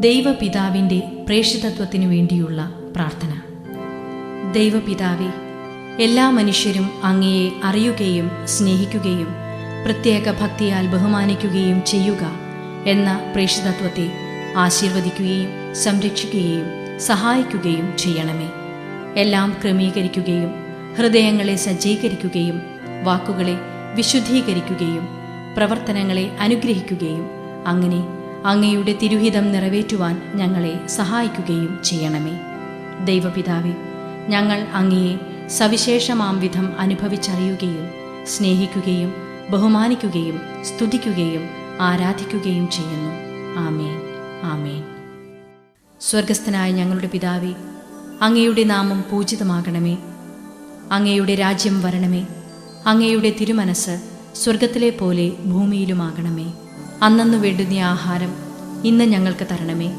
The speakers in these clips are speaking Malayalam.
ദൈവപിതാവിന്റെ പ്രേഷിതത്വത്തിനു വേണ്ടിയുള്ള പ്രാർത്ഥന. ദൈവപിതാവെ എല്ലാ മനുഷ്യരും അങ്ങയെ അറിയുകയും സ്നേഹിക്കുകയും പ്രത്യേക ഭക്തിയാൽ ബഹുമാനിക്കുകയും ചെയ്യുക എന്ന പ്രേഷിതത്വത്തെ ആശീർവദിക്കുകയും സംരക്ഷിക്കുകയും സഹായിക്കുകയും ചെയ്യണമേ. എല്ലാം ക്രമീകരിക്കുകയും ഹൃദയങ്ങളെ സജ്ജീകരിക്കുകയും വാക്കുകളെ വിശുദ്ധീകരിക്കുകയും പ്രവർത്തനങ്ങളെ അനുഗ്രഹിക്കുകയും അങ്ങനെ അങ്ങയുടെ തിരുഹിതം നിറവേറ്റുവാൻ ഞങ്ങളെ സഹായിക്കുകയും ചെയ്യണമേ. ദൈവപിതാവേ ഞങ്ങൾ അങ്ങയെ സവിശേഷമാം വിധം അനുഭവിച്ചറിയുകയും സ്നേഹിക്കുകയും ബഹുമാനിക്കുകയും സ്തുതിക്കുകയും ആരാധിക്കുകയും ചെയ്യുന്നു. ആമേൻ. ആമേൻ. സ്വർഗസ്ഥനായ ഞങ്ങളുടെ പിതാവേ അങ്ങയുടെ നാമം പൂജിതമാകണമേ. അങ്ങയുടെ രാജ്യം വരണമേ. അങ്ങയുടെ തിരുമനസ് സ്വർഗത്തിലെ പോലെ ഭൂമിയിലുമാകണമേ. അന്നന്നു വേണ്ടുന്ന ആഹാരം ഇന്ന് ഞങ്ങൾക്ക് തരണമേ.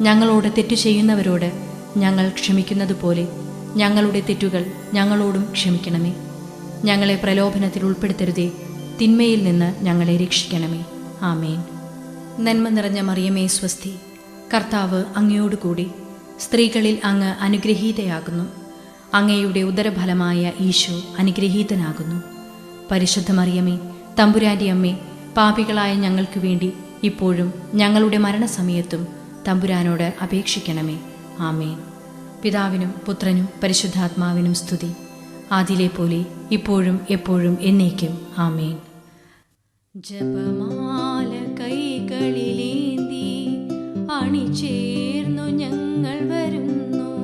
ഞങ്ങളോട് തെറ്റു ചെയ്യുന്നവരോട് ഞങ്ങൾ ക്ഷമിക്കുന്നത് പോലെ ഞങ്ങളുടെ തെറ്റുകൾ ഞങ്ങളോടും ക്ഷമിക്കണമേ. ഞങ്ങളെ പ്രലോഭനത്തിൽ ഉൾപ്പെടുത്തരുതേ. തിന്മയിൽ നിന്ന് ഞങ്ങളെ രക്ഷിക്കണമേ. ആമേൻ. നന്മ നിറഞ്ഞ മറിയമേ സ്വസ്തി. കർത്താവ് അങ്ങയോടുകൂടി സ്ത്രീകളിൽ അങ്ങ് അനുഗ്രഹീതയാകുന്നു. അങ്ങയുടെ ഉദരഫലമായ ഈശോ അനുഗ്രഹീതനാകുന്നു. പരിശുദ്ധ മറിയമേ തമ്പുരാന്റെ അമ്മേ പാപികളായ ഞങ്ങൾക്ക് വേണ്ടി ഇപ്പോഴും ഞങ്ങളുടെ മരണസമയത്തും തമ്പുരാനോട് അപേക്ഷിക്കണമേ. ആമേൻ. പിതാവിനും പുത്രനും പരിശുദ്ധാത്മാവിനും സ്തുതി. ആദിലെ പോലെ ഇപ്പോഴും എപ്പോഴും എന്നേക്കും. ആമേൻ. ജപമാല കൈകളിലേന്തി അണിചേർന്നു ഞങ്ങൾ വരുന്നു.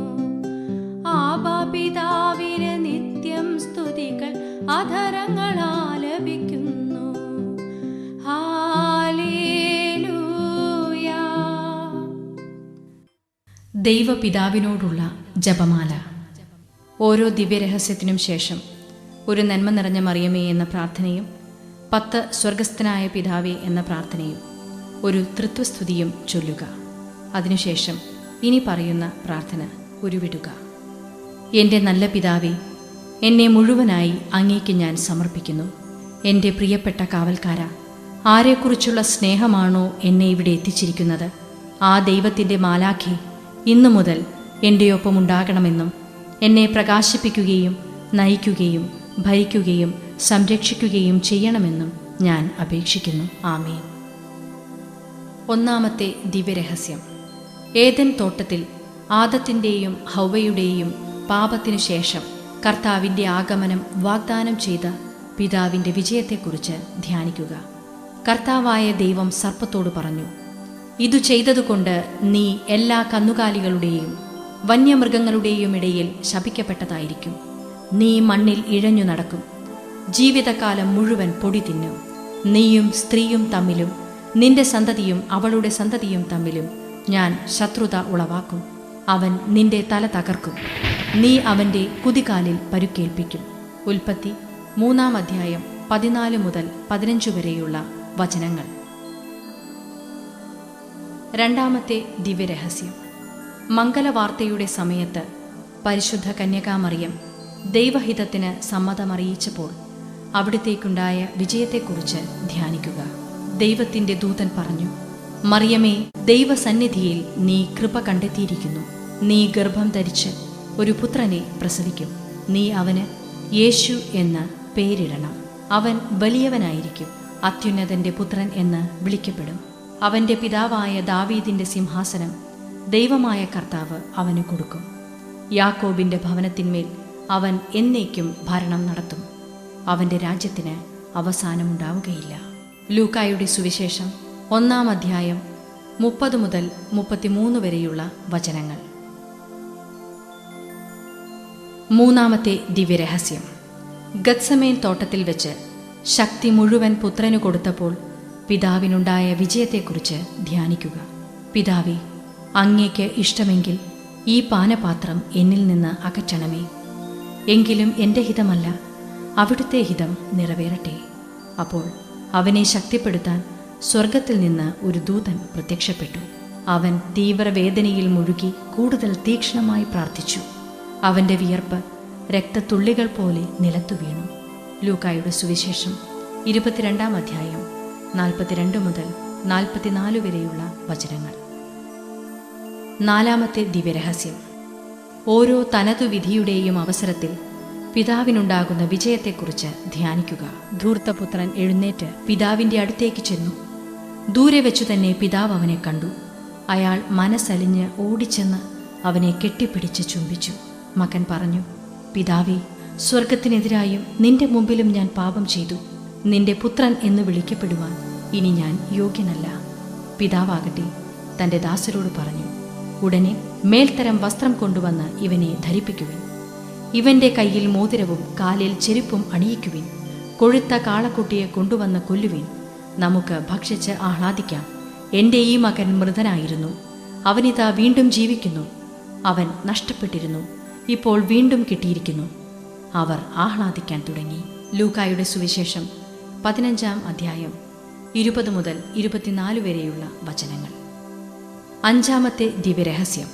ആബാപിതാവിന് നിത്യം സ്തുതികൾ അധരങ്ങൾ ആലപിക്കുന്നു ദൈവപിതാവിനോടുള്ള ജപമാല. ഓരോ ദിവ്യരഹസ്യത്തിനും ശേഷം ഒരു നന്മ നിറഞ്ഞ മറിയമേ എന്ന പ്രാർത്ഥനയും പത്ത് സ്വർഗസ്ഥനായ പിതാവേ എന്ന പ്രാർത്ഥനയും ഒരു തൃത്വസ്തുതിയും ചൊല്ലുക. അതിനുശേഷം ഇനി പറയുന്ന പ്രാർത്ഥന ഉരുവിടുക. എന്റെ നല്ല പിതാവേ എന്നെ മുഴുവനായി അങ്ങേക്ക് ഞാൻ സമർപ്പിക്കുന്നു. എന്റെ പ്രിയപ്പെട്ട കാവൽക്കാര ആരെക്കുറിച്ചുള്ള സ്നേഹമാണോ എന്നെ ഇവിടെ എത്തിച്ചിരിക്കുന്നത്? ആ ദൈവത്തിന്റെ മാലാഖെ ഇന്നു മുതൽ എന്റെ ഒപ്പം ഉണ്ടാകണമെന്നും എന്നെ പ്രകാശിപ്പിക്കുകയും നയിക്കുകയും ഭരിക്കുകയും സംരക്ഷിക്കുകയും ചെയ്യണമെന്നും ഞാൻ അപേക്ഷിക്കുന്നു. ആമേ ഒന്നാമത്തെ ദിവ്യരഹസ്യം. ഏതൻ തോട്ടത്തിൽ ആദത്തിന്റെയും ഹൗവയുടെയും പാപത്തിനു ശേഷം കർത്താവിന്റെ ആഗമനം വാഗ്ദാനം ചെയ്ത പിതാവിന്റെ വിജയത്തെക്കുറിച്ച് ധ്യാനിക്കുക. കർത്താവായ ദൈവം സർപ്പത്തോട് പറഞ്ഞു ഇതു ചെയ്തതുകൊണ്ട് നീ എല്ലാ കന്നുകാലികളുടെയും വന്യമൃഗങ്ങളുടെയും ഇടയിൽ ശപിക്കപ്പെട്ടതായിരിക്കും. നീ മണ്ണിൽ ഇഴഞ്ഞു നടക്കും. ജീവിതകാലം മുഴുവൻ പൊടി തിന്നും. നീയും സ്ത്രീയും തമ്മിലും നിന്റെ സന്തതിയും അവളുടെ സന്തതിയും തമ്മിലും ഞാൻ ശത്രുത ഉളവാക്കും. അവൻ നിന്റെ തല തകർക്കും. നീ അവന്റെ കുതികാലിൽ പരുക്കേൽപ്പിക്കും. ഉൽപ്പത്തി മൂന്നാം അധ്യായം പതിനാല് മുതൽ പതിനഞ്ച് വരെയുള്ള വചനങ്ങൾ. രണ്ടാമത്തെ ദിവ്യരഹസ്യം. മംഗലവാർത്തയുടെ സമയത്ത് പരിശുദ്ധ കന്യകാമറിയം ദൈവഹിതത്തിന് സമ്മതമറിയിച്ചപ്പോൾ അവിടത്തേക്കുണ്ടായ വിജയത്തെക്കുറിച്ച് ധ്യാനിക്കുക. ദൈവത്തിന്റെ ദൂതൻ പറഞ്ഞു മറിയമേ ദൈവസന്നിധിയിൽ നീ കൃപ കണ്ടെത്തിയിരിക്കുന്നു. നീ ഗർഭം ധരിച്ച് ഒരു പുത്രനെ പ്രസവിക്കും. നീ അവന് യേശു എന്ന് പേരിടണം. അവൻ വലിയവനായിരിക്കും. അത്യുന്നതന്റെ പുത്രൻ എന്ന് വിളിക്കപ്പെടും. അവന്റെ പിതാവായ ദാവീദിന്റെ സിംഹാസനം ദൈവമായ കർത്താവ് അവന് കൊടുക്കും. യാക്കോബിന്റെ ഭവനത്തിന്മേൽ അവൻ എന്നേക്കും ഭരണം നടത്തും. അവന്റെ രാജ്യത്തിന് അവസാനമുണ്ടാവുകയില്ല. ലൂക്കായുടെ സുവിശേഷം ഒന്നാം അധ്യായം മുപ്പത് മുതൽ മുപ്പത്തിമൂന്ന് വരെയുള്ള വചനങ്ങൾ. മൂന്നാമത്തെ ദിവ്യരഹസ്യം. ഗത്സമേൻ തോട്ടത്തിൽ വെച്ച് ശക്തി മുഴുവൻ പുത്രനു കൊടുത്തപ്പോൾ പിതാവിനുണ്ടായ വിജയത്തെക്കുറിച്ച് ധ്യാനിക്കുക. പിതാവേ അങ്ങേക്ക് ഇഷ്ടമെങ്കിൽ ഈ പാനപാത്രം എന്നിൽ നിന്ന് അകറ്റണമേ. എങ്കിലും എന്റെ ഹിതമല്ല അവിടുത്തെ ഹിതം നിറവേറട്ടെ. അപ്പോൾ അവനെ ശക്തിപ്പെടുത്താൻ സ്വർഗത്തിൽ നിന്ന് ഒരു ദൂതൻ പ്രത്യക്ഷപ്പെട്ടു. അവൻ തീവ്രവേദനയിൽ മുഴുകി കൂടുതൽ തീക്ഷ്ണമായി പ്രാർത്ഥിച്ചു. അവന്റെ വിയർപ്പ് രക്തത്തുള്ളികൾ പോലെ നിലത്തു വീണു ലൂക്കായുടെ സുവിശേഷം ഇരുപത്തിരണ്ടാം അധ്യായം. നാൽപ്പത്തിരണ്ട് മുതൽ നാൽപ്പത്തിനാല് വരെയുള്ള വചനങ്ങൾ. നാലാമത്തെ ദിവ്യരഹസ്യം. ഓരോ തനതു വിധിയുടെയും അവസരത്തിൽ പിതാവിനുണ്ടാകുന്ന വിജയത്തെക്കുറിച്ച് ധ്യാനിക്കുക. ധൂർത്തപുത്രൻ എഴുന്നേറ്റ് പിതാവിന്റെ അടുത്തേക്ക് ചെന്നു. ദൂരെ വെച്ചു തന്നെ പിതാവ് അവനെ കണ്ടു. അയാൾ മനസ്സലിഞ്ഞ് ഓടിച്ചെന്ന് അവനെ കെട്ടിപ്പിടിച്ച് ചുംബിച്ചു. മകൻ പറഞ്ഞു പിതാവേ സ്വർഗത്തിനെതിരായും നിന്റെ മുമ്പിലും ഞാൻ പാപം ചെയ്തു. നിന്റെ പുത്രൻ എന്ന് വിളിക്കപ്പെടുവാൻ ഇനി ഞാൻ യോഗ്യനല്ല. പിതാവാകട്ടെ തന്റെ ദാസരോട് പറഞ്ഞു ഉടനെ മേൽത്തരം വസ്ത്രം കൊണ്ടുവന്ന് ഇവനെ ധരിപ്പിക്കുവിൻ. ഇവന്റെ കയ്യിൽ മോതിരവും കാലിൽ ചെരുപ്പും അണിയിക്കുവിൻ. കൊഴുത്ത കാളക്കുട്ടിയെ കൊണ്ടുവന്ന് കൊല്ലുവിൻ. നമുക്ക് ഭക്ഷിച്ച് ആഹ്ലാദിക്കാം. എന്റെ ഈ മകൻ മൃതനായിരുന്നു. അവനിതാ വീണ്ടും ജീവിക്കുന്നു. അവൻ നഷ്ടപ്പെട്ടിരുന്നു. ഇപ്പോൾ വീണ്ടും കിട്ടിയിരിക്കുന്നു. അവർ ആഹ്ലാദിക്കാൻ തുടങ്ങി. ലൂക്കായുടെ സുവിശേഷം പതിനഞ്ചാം അധ്യായം ഇരുപത് മുതൽ ഇരുപത്തിനാല് വരെയുള്ള വചനങ്ങൾ. അഞ്ചാമത്തെ ദിവ്യരഹസ്യം.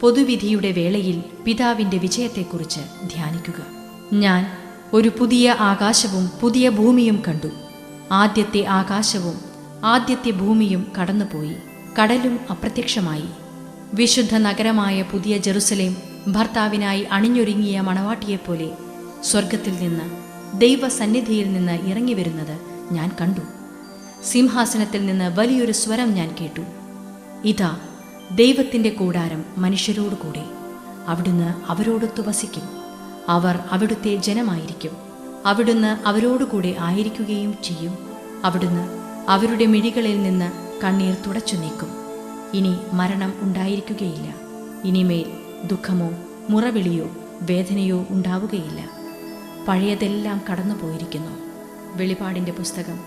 പൊതുവിധിയുടെ വേളയിൽ പിതാവിന്റെ വിജയത്തെക്കുറിച്ച് ധ്യാനിക്കുക. ഞാൻ ഒരു പുതിയ ആകാശവും പുതിയ ഭൂമിയും കണ്ടു. ആദ്യത്തെ ആകാശവും ആദ്യത്തെ ഭൂമിയും കടന്നുപോയി കടലും അപ്രത്യക്ഷമായി. വിശുദ്ധ നഗരമായ പുതിയ ജെറുസലേം ഭർത്താവിനായി അണിഞ്ഞൊരുങ്ങിയ മണവാട്ടിയെപ്പോലെ സ്വർഗത്തിൽ നിന്ന് ദൈവസന്നിധിയിൽ നിന്ന് ഇറങ്ങി വരുന്നത് ഞാൻ കണ്ടു. സിംഹാസനത്തിൽ നിന്ന് വലിയൊരു സ്വരം ഞാൻ കേട്ടു. ഇതാ ദൈവത്തിന്റെ കൂടാരം മനുഷ്യരോട് കൂടി. അവിടുന്ന് അവരോടൊത്ത് വസിക്കും. അവർ അവിടുത്തെ ജനമായിരിക്കും. അവിടുന്ന് അവരോടുകൂടെ ആയിരിക്കുകയും ചെയ്യും. അവിടുന്ന് അവരുടെ മിഴികളിൽ നിന്ന് കണ്ണീർ തുടച്ചു നീക്കും. ഇനി മരണം ഉണ്ടായിരിക്കുകയില്ല. ഇനിമേൽ ദുഃഖമോ മുറവിളിയോ വേദനയോ ഉണ്ടാവുകയില്ല. പഴയതെല്ലാം കടന്നുപോയിരിക്കുന്നു. വെളിപാടിന്റെ പുസ്തകം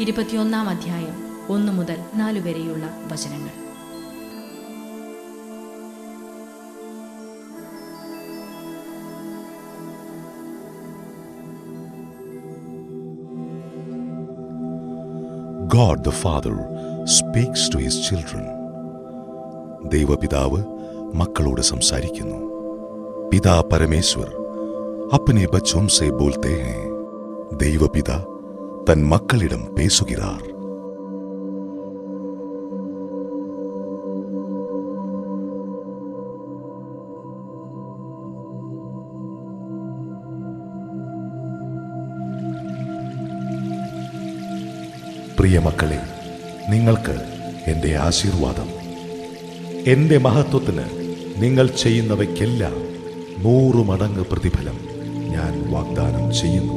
ഇരുപത്തിയൊന്നാം അധ്യായം ഒന്ന് മുതൽ നാലു വരെയുള്ള വചനങ്ങൾ. God the Father speaks to his children. ദൈവപിതാവ് മക്കളോട് സംസാരിക്കുന്നു. പിതാ പരമേശ്വർ അപ്പനെ ബച്ചോംസെ ഹേ ദൈവപിത തൻ മക്കളിടം പേസുകിറാർ പ്രിയ മക്കളെ നിങ്ങൾക്ക് എന്റെ ആശീർവാദം. എന്റെ മഹത്വത്തിന് നിങ്ങൾ ചെയ്യുന്നവയ്ക്കെല്ലാം നൂറു മടങ്ങ് പ്രതിഫലം. ഞാൻ വാഗ്ദാനം ചെയ്യുന്നു.